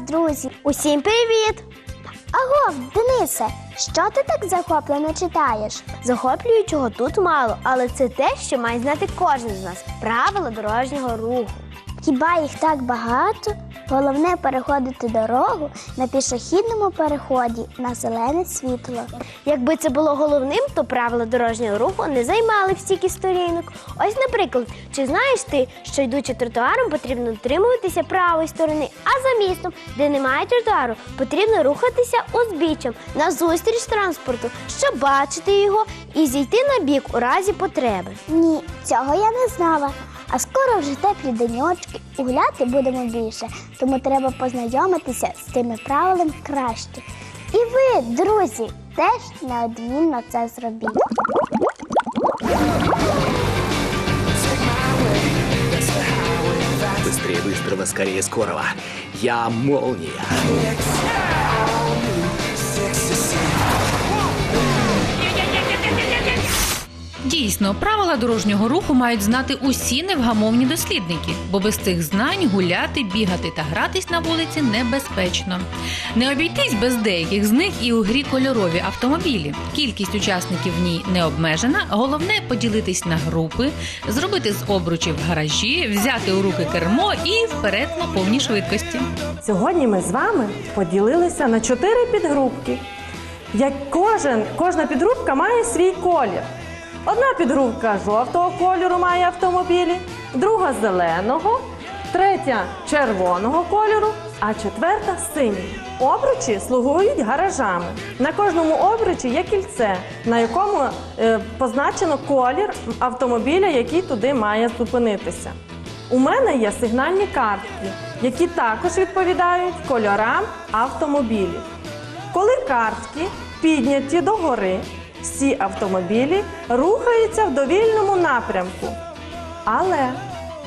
друзі! Усім привіт! Аго, Денисе, що ти так захоплено читаєш? Захоплюючого тут мало, але це те, що має знати кожен з нас правила дорожнього руху. Хіба їх так багато? Головне переходити дорогу на пішохідному переході на зелене світло. Якби це було головним, то правила дорожнього руху не займали б стільки сторінок. Ось, наприклад, чи знаєш ти, що йдучи тротуаром, потрібно дотримуватися правої сторони, а за містом, де немає тротуару, потрібно рухатися узбіччям назустріч транспорту, щоб бачити його і зійти на бік у разі потреби. Ні, цього я не знала. А скоро вже теплі деньочки, гуляти будемо більше, тому треба познайомитися з цими правилами краще. І ви, друзі, теж неодмінно це зробіть. Быстрее быстрого, скорее скорого. Я молния. Дійсно, правила дорожнього руху мають знати усі невгамовні дослідники, бо без цих знань гуляти, бігати та гратись на вулиці небезпечно. Не обійтись без деяких з них і у грі кольорові автомобілі. Кількість учасників в ній не обмежена. Головне поділитись на групи, зробити з обручів гаражі, взяти у руки кермо і вперед на повній швидкості. Сьогодні ми з вами поділилися на чотири підгрупки. Як кожен, кожна підгрупка має свій колір. Одна підгрупка жовтого кольору має автомобілі, друга зеленого, третя червоного кольору, а четверта синього. Обручі слугують гаражами. На кожному обручі є кільце, на якому е, позначено колір автомобіля, який туди має зупинитися. У мене є сигнальні картки, які також відповідають кольорам автомобілів. Коли картки підняті догори, всі автомобілі рухаються в довільному напрямку. Але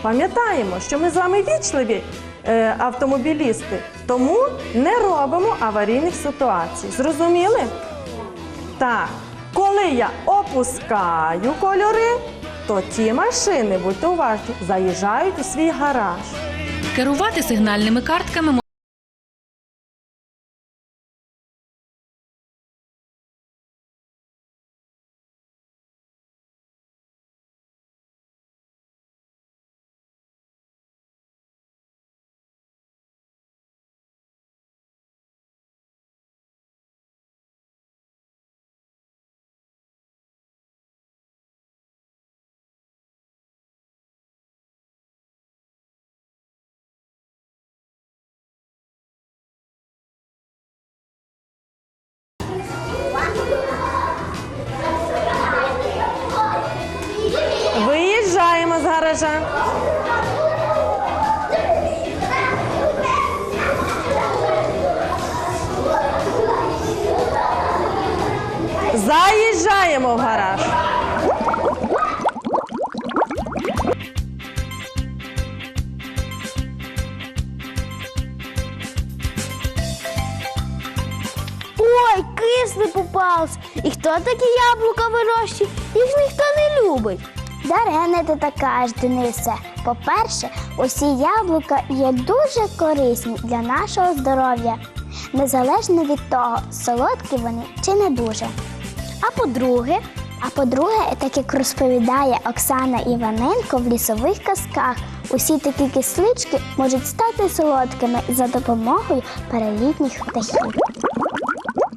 пам'ятаємо, що ми з вами вічливі е, автомобілісти, тому не робимо аварійних ситуацій. Зрозуміли? Так, коли я опускаю кольори, то ті машини, будьте уважні, заїжджають у свій гараж. Керувати сигнальними картками І хто такі яблука вирощує? Їх ніхто не любить. Дарене ти так кажеш, Денисе. По-перше, усі яблука є дуже корисні для нашого здоров'я, незалежно від того, солодкі вони чи не дуже. А по-друге, А по-друге, так як розповідає Оксана Іваненко в лісових казках, усі такі кислички можуть стати солодкими за допомогою перелітніх птахів.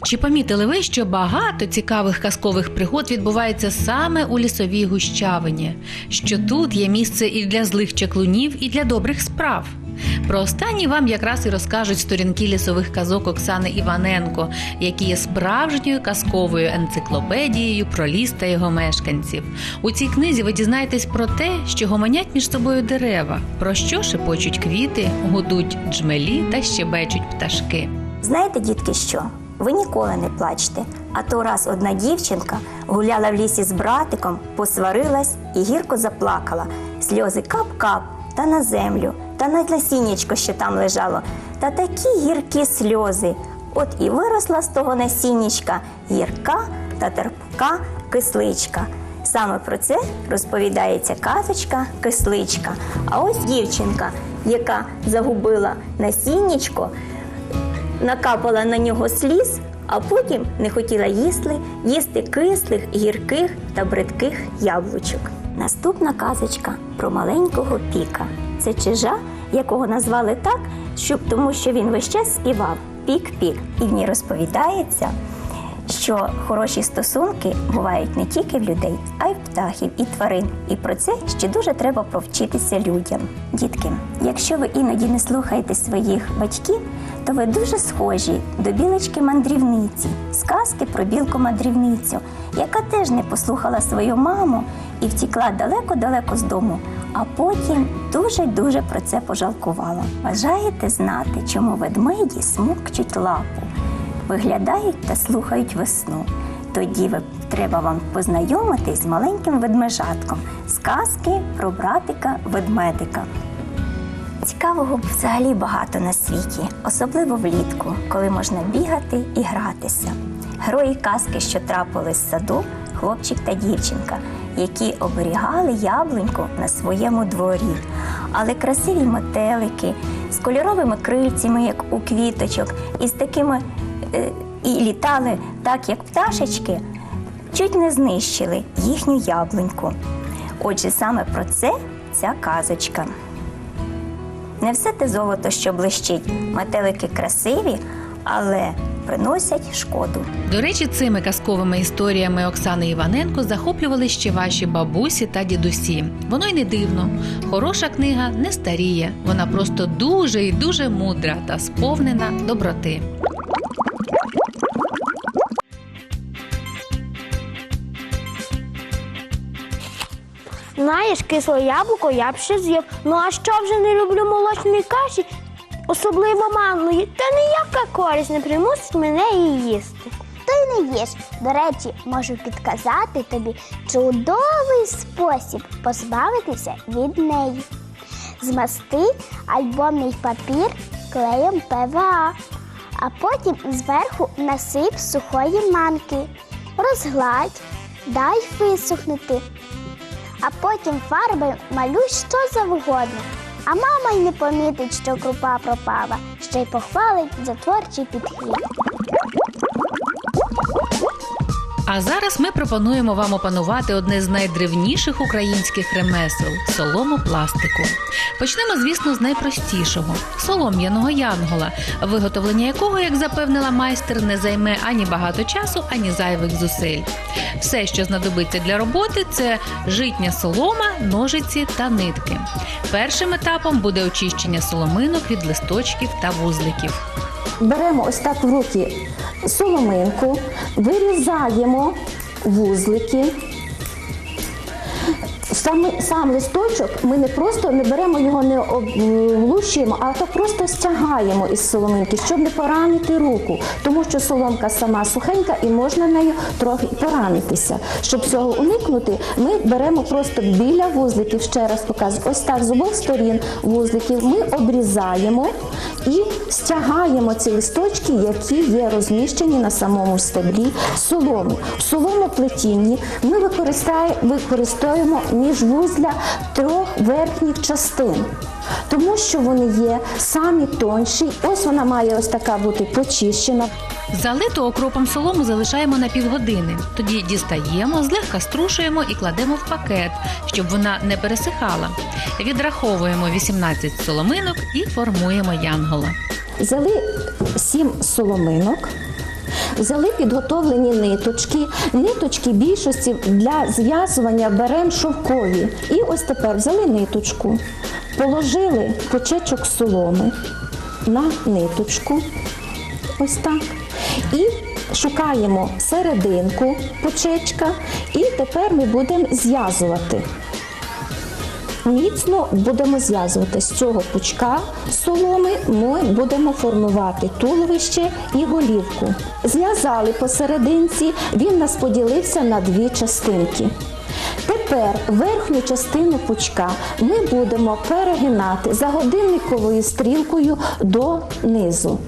Чи помітили ви, що багато цікавих казкових пригод відбувається саме у лісовій гущавині? Що тут є місце і для злих чаклунів, і для добрих справ? Про останні вам якраз і розкажуть сторінки лісових казок Оксани Іваненко, які є справжньою казковою енциклопедією про ліс та його мешканців. У цій книзі ви дізнаєтесь про те, що гомонять між собою дерева, про що шепочуть квіти, гудуть джмелі та щебечуть пташки. Знаєте, дітки, що? Ви ніколи не плачте. А то раз одна дівчинка гуляла в лісі з братиком, посварилась і гірко заплакала. Сльози кап-кап та на землю, та на насіннячко, що там лежало. Та такі гіркі сльози. От і виросла з того насіннячка гірка та терпка кисличка. Саме про це розповідається казочка Кисличка. А ось дівчинка, яка загубила насіннячко, накапала на нього сліз, а потім не хотіла їсти, їсти кислих, гірких та бридких яблучок. Наступна казочка про маленького піка. Це чижа, якого назвали так, щоб тому, що він весь час співав пік-пік. І в ній розповідається, що хороші стосунки бувають не тільки в людей, а й в птахів і тварин. І про це ще дуже треба провчитися людям. Дітки, якщо ви іноді не слухаєте своїх батьків, то ви дуже схожі до білочки мандрівниці, сказки про білку мандрівницю, яка теж не послухала свою маму і втікла далеко-далеко з дому, а потім дуже-дуже про це пожалкувала. Бажаєте знати, чому ведмеді смокчуть лапу? Виглядають та слухають весну. Тоді ви, треба вам познайомитись з маленьким ведмежатком. Сказки про братика ведмедика. Цікавого взагалі багато на світі, особливо влітку, коли можна бігати і гратися. Герої казки, що трапились в саду, хлопчик та дівчинка, які оберігали яблуньку на своєму дворі. Але красиві метелики з кольоровими крильцями, як у квіточок, і з такими і літали так, як пташечки, чуть не знищили їхню яблуньку. Отже, саме про це ця казочка. Не все те золото, що блищить. Метелики красиві, але приносять шкоду. До речі, цими казковими історіями Оксани Іваненко захоплювали ще ваші бабусі та дідусі. Воно й не дивно. Хороша книга не старіє. Вона просто дуже і дуже мудра та сповнена доброти. Знаєш, кисле яблуко я б ще з'їв. Ну а що вже не люблю молочної каші, особливо манної, та ніяка користь не примусить мене її їсти. То й не їж. До речі, можу підказати тобі чудовий спосіб позбавитися від неї. Змасти альбомний папір клеєм ПВА, а потім зверху насип сухої манки, розгладь, дай висохнути. А потім фарби малюй що завгодно. А мама й не помітить, що крупа пропала, ще й похвалить за творчий підхід. А зараз ми пропонуємо вам опанувати одне з найдревніших українських ремесел соломопластику. Почнемо, звісно, з найпростішого солом'яного янгола, виготовлення якого, як запевнила майстер, не займе ані багато часу, ані зайвих зусиль. Все, що знадобиться для роботи, це житня солома, ножиці та нитки. Першим етапом буде очищення соломинок від листочків та вузликів. Беремо ось так в руки соломинку, вирізаємо вузлики. Сам, сам листочок ми не просто не беремо його, не облущуємо, а так просто стягаємо із соломинки, щоб не поранити руку, тому що соломка сама сухенька і можна нею трохи поранитися. Щоб цього уникнути, ми беремо просто біля вузликів, ще раз показую, ось так з обох сторін вузликів ми обрізаємо і стягаємо ці листочки, які є розміщені на самому стеблі соломи. В соломоплетінні ми використає- використовуємо міжвузля трьох верхніх частин. Тому що вони є самі тонші. Ось вона має ось така бути почищена. Залиту окропом солому залишаємо на півгодини. Тоді дістаємо, злегка струшуємо і кладемо в пакет, щоб вона не пересихала. Відраховуємо 18 соломинок і формуємо янгола. Взяли сім соломинок, взяли підготовлені ниточки. Ниточки більшості для зв'язування беремо шовкові. І ось тепер взяли ниточку, положили почечок соломи на ниточку. Ось так. І шукаємо серединку почечка, і тепер ми будемо зв'язувати. Міцно будемо зв'язувати з цього пучка соломи. Ми будемо формувати туловище і голівку. Зв'язали посерединці, він нас поділився на дві частинки. Тепер верхню частину пучка ми будемо перегинати за годинниковою стрілкою донизу.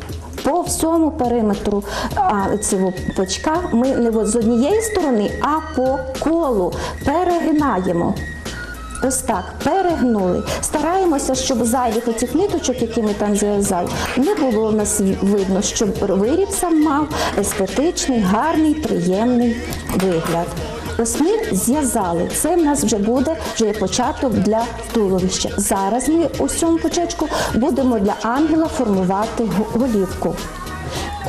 По всьому периметру а, цього пучка ми не з однієї сторони, а по колу перегинаємо. Ось так, перегнули. Стараємося, щоб зайвих оцих ниточок, які ми там зв'язали, не було в нас видно, щоб виріб сам мав естетичний, гарний, приємний вигляд. Ось ми зв'язали. Це в нас вже буде вже початок для туловища. Зараз ми у цьому початку будемо для ангела формувати голівку.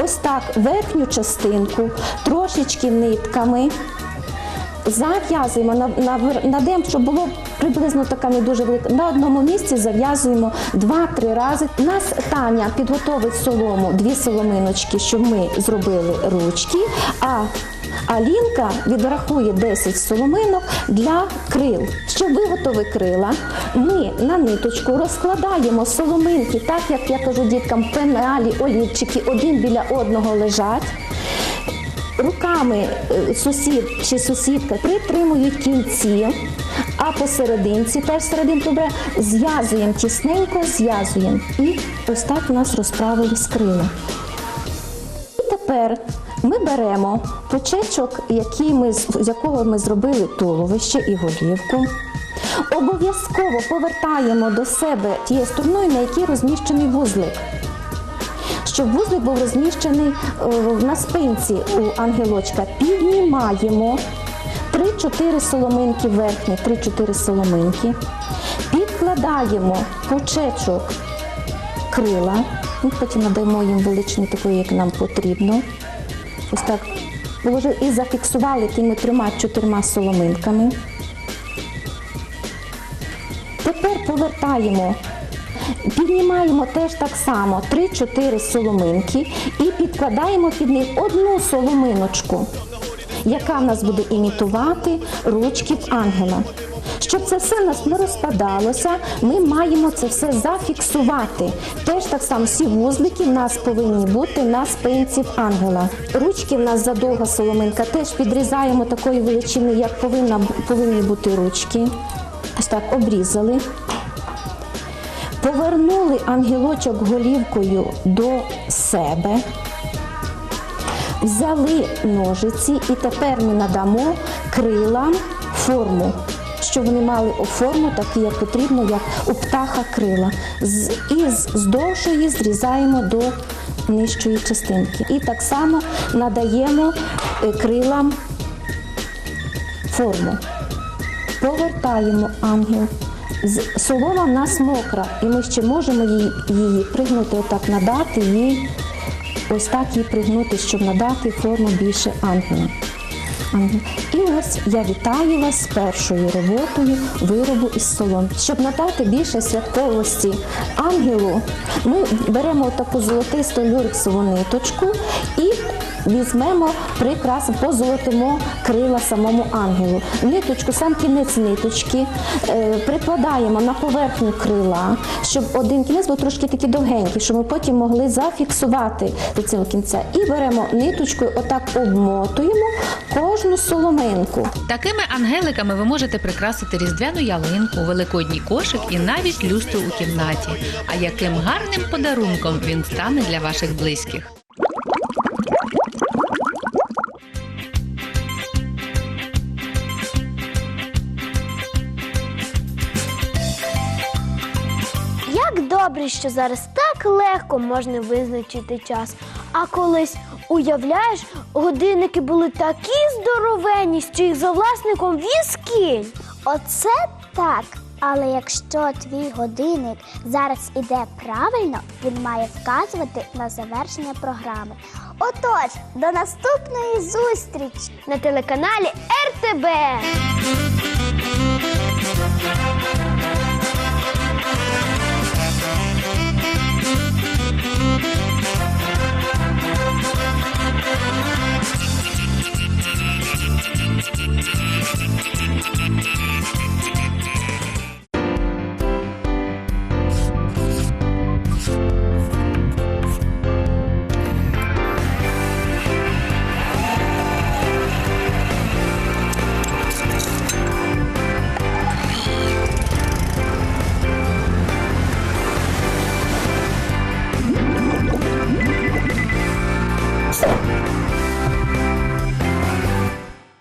Ось так верхню частинку трошечки нитками зав'язуємо на, на, щоб було приблизно така не дуже велика. На одному місці зав'язуємо 2-3 рази. У нас Таня підготовить солому, дві соломиночки, щоб ми зробили ручки. А Алінка відрахує 10 соломинок для крил. Щоб виготовити крила, ми на ниточку розкладаємо соломинки, так як я кажу діткам, пеналі, олівчики один біля одного лежать. Руками е, сусід чи сусідка притримують кінці, а посерединці, теж серединку добре, зв'язуємо тісненько, зв'язуємо. І ось так у нас розправились крила. І тепер ми беремо почечок, який ми, з якого ми зробили туловище і голівку. Обов'язково повертаємо до себе тією стороною, на якій розміщений вузлик щоб вузлик був розміщений е, на спинці у ангелочка. Піднімаємо 3-4 соломинки верхні, 3-4 соломинки. Підкладаємо почечок крила. Ми потім надаємо їм величину такої, як нам потрібно. Ось так і зафіксували тими трьома-чотирма соломинками. Тепер повертаємо Піднімаємо теж так само 3-4 соломинки і підкладаємо під них одну соломиночку, яка в нас буде імітувати ручки ангела. Щоб це все в нас не розпадалося, ми маємо це все зафіксувати. Теж так само всі вузлики в нас повинні бути на спинці ангела. Ручки в нас задовга соломинка, теж підрізаємо такої величини, як повинна, повинні бути ручки. Ось так обрізали. Повернули ангелочок голівкою до себе, взяли ножиці і тепер ми надамо крилам форму, щоб вони мали форму, таку, як потрібно, як у птаха крила. Із з довшої зрізаємо до нижчої частинки. І так само надаємо е, крилам форму. Повертаємо ангел. Солома в нас мокра, і ми ще можемо її, її пригнути, отак надати їй, ось так її пригнути, щоб надати форму більше ангела. І ось я вітаю вас з першою роботою виробу із солом. Щоб надати більше святковості ангелу, ми беремо таку золотисту люрексову ниточку і візьмемо прикрас, позолотимо крила самому ангелу. Ниточку, сам кінець ниточки е, прикладаємо на поверхню крила, щоб один кінець був трошки такий довгенький, щоб ми потім могли зафіксувати до цього кінця. І беремо ниточкою, отак обмотуємо кожну соломинку. Такими ангеликами ви можете прикрасити різдвяну ялинку, великодній кошик і навіть люстру у кімнаті. А яким гарним подарунком він стане для ваших близьких. Що зараз так легко можна визначити час. А колись уявляєш, годинники були такі здоровенні, що їх за власником візки. Оце так. Але якщо твій годинник зараз іде правильно, він має вказувати на завершення програми. Отож, до наступної зустрічі! на телеканалі РТБ.